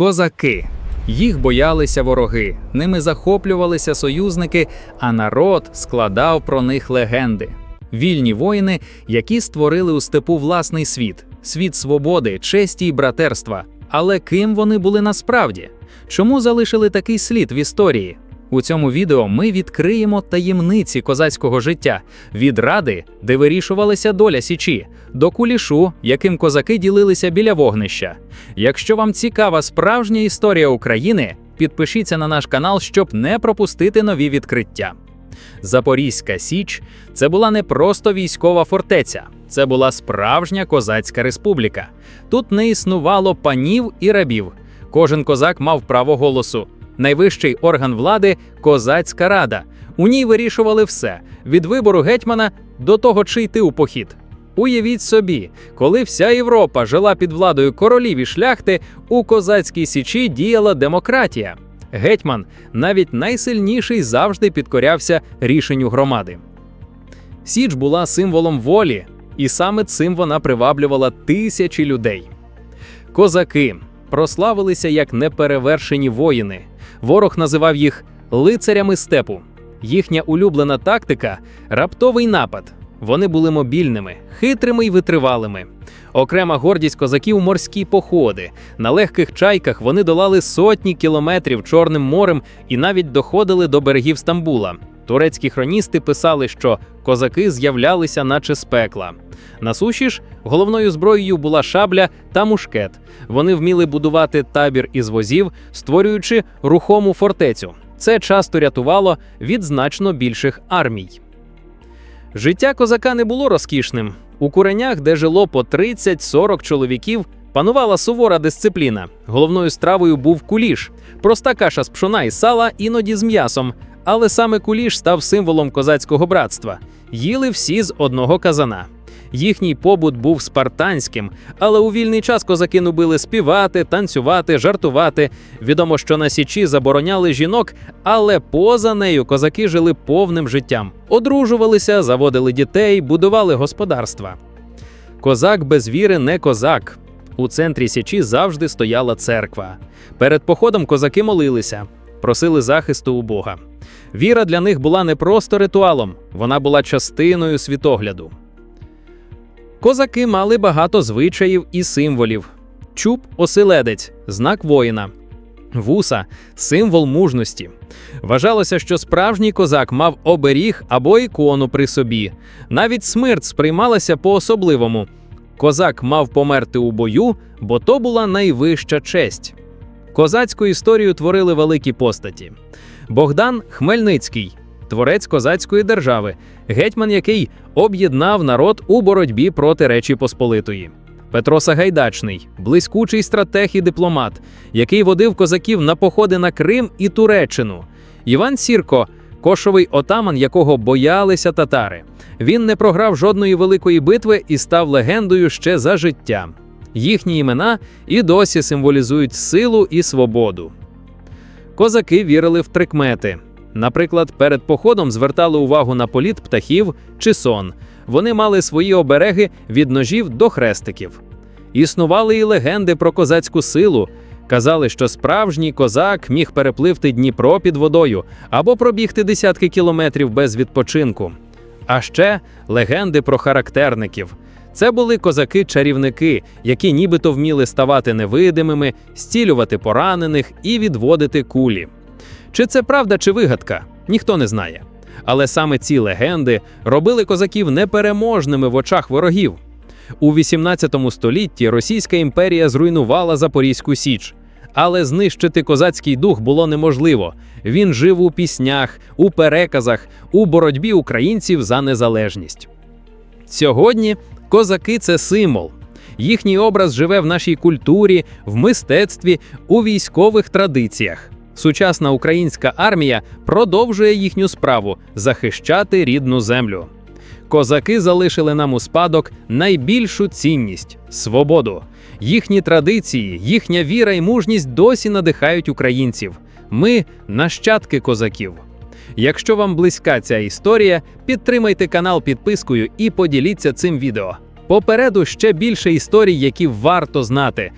Козаки. Їх боялися вороги, ними захоплювалися союзники, а народ складав про них легенди. Вільні воїни, які створили у степу власний світ, світ свободи, честі й братерства. Але ким вони були насправді? Чому залишили такий слід в історії? У цьому відео ми відкриємо таємниці козацького життя від ради, де вирішувалася доля січі, до кулішу, яким козаки ділилися біля вогнища. Якщо вам цікава справжня історія України, підпишіться на наш канал, щоб не пропустити нові відкриття. Запорізька Січ це була не просто військова фортеця, це була справжня козацька республіка. Тут не існувало панів і рабів. Кожен козак мав право голосу. Найвищий орган влади козацька рада. У ній вирішували все від вибору гетьмана до того, чи йти у похід. Уявіть собі, коли вся Європа жила під владою королів і шляхти, у козацькій січі діяла демократія. Гетьман, навіть найсильніший, завжди підкорявся рішенню громади. Січ була символом волі, і саме цим вона приваблювала тисячі людей. Козаки прославилися як неперевершені воїни. Ворог називав їх лицарями степу. Їхня улюблена тактика раптовий напад. Вони були мобільними, хитрими й витривалими. Окрема гордість козаків морські походи. На легких чайках вони долали сотні кілометрів Чорним морем і навіть доходили до берегів Стамбула. Турецькі хроністи писали, що козаки з'являлися, наче з пекла. На суші ж головною зброєю була шабля та мушкет. Вони вміли будувати табір із возів, створюючи рухому фортецю. Це часто рятувало від значно більших армій. Життя козака не було розкішним. У куренях, де жило по 30-40 чоловіків, панувала сувора дисципліна. Головною стравою був куліш, проста каша з пшона і сала, іноді з м'ясом. Але саме куліш став символом козацького братства. Їли всі з одного казана. Їхній побут був спартанським, але у вільний час козаки любили співати, танцювати, жартувати. Відомо, що на січі забороняли жінок, але поза нею козаки жили повним життям, одружувалися, заводили дітей, будували господарства. Козак без віри не козак. У центрі січі завжди стояла церква. Перед походом козаки молилися, просили захисту у Бога. Віра для них була не просто ритуалом, вона була частиною світогляду. Козаки мали багато звичаїв і символів. Чуб оселедець знак воїна. Вуса символ мужності. Вважалося, що справжній козак мав оберіг або ікону при собі. Навіть смерть сприймалася по-особливому. Козак мав померти у бою, бо то була найвища честь. Козацьку історію творили великі постаті. Богдан Хмельницький, творець козацької держави, гетьман, який об'єднав народ у боротьбі проти Речі Посполитої. Петро Сагайдачний, блискучий стратег і дипломат, який водив козаків на походи на Крим і Туреччину. Іван Сірко, кошовий отаман, якого боялися татари. Він не програв жодної великої битви і став легендою ще за життя. Їхні імена і досі символізують силу і свободу. Козаки вірили в трикмети. Наприклад, перед походом звертали увагу на політ птахів чи сон. Вони мали свої обереги від ножів до хрестиків. Існували і легенди про козацьку силу. Казали, що справжній козак міг перепливти Дніпро під водою або пробігти десятки кілометрів без відпочинку. А ще легенди про характерників. Це були козаки-чарівники, які нібито вміли ставати невидимими, стілювати поранених і відводити кулі. Чи це правда чи вигадка, ніхто не знає. Але саме ці легенди робили козаків непереможними в очах ворогів. У 18 столітті Російська імперія зруйнувала Запорізьку Січ. Але знищити козацький дух було неможливо. Він жив у піснях, у переказах, у боротьбі українців за незалежність. Сьогодні козаки це символ. Їхній образ живе в нашій культурі, в мистецтві, у військових традиціях. Сучасна українська армія продовжує їхню справу захищати рідну землю. Козаки залишили нам у спадок найбільшу цінність свободу. Їхні традиції, їхня віра і мужність досі надихають українців. Ми нащадки козаків. Якщо вам близька ця історія, підтримайте канал підпискою і поділіться цим відео. Попереду ще більше історій, які варто знати.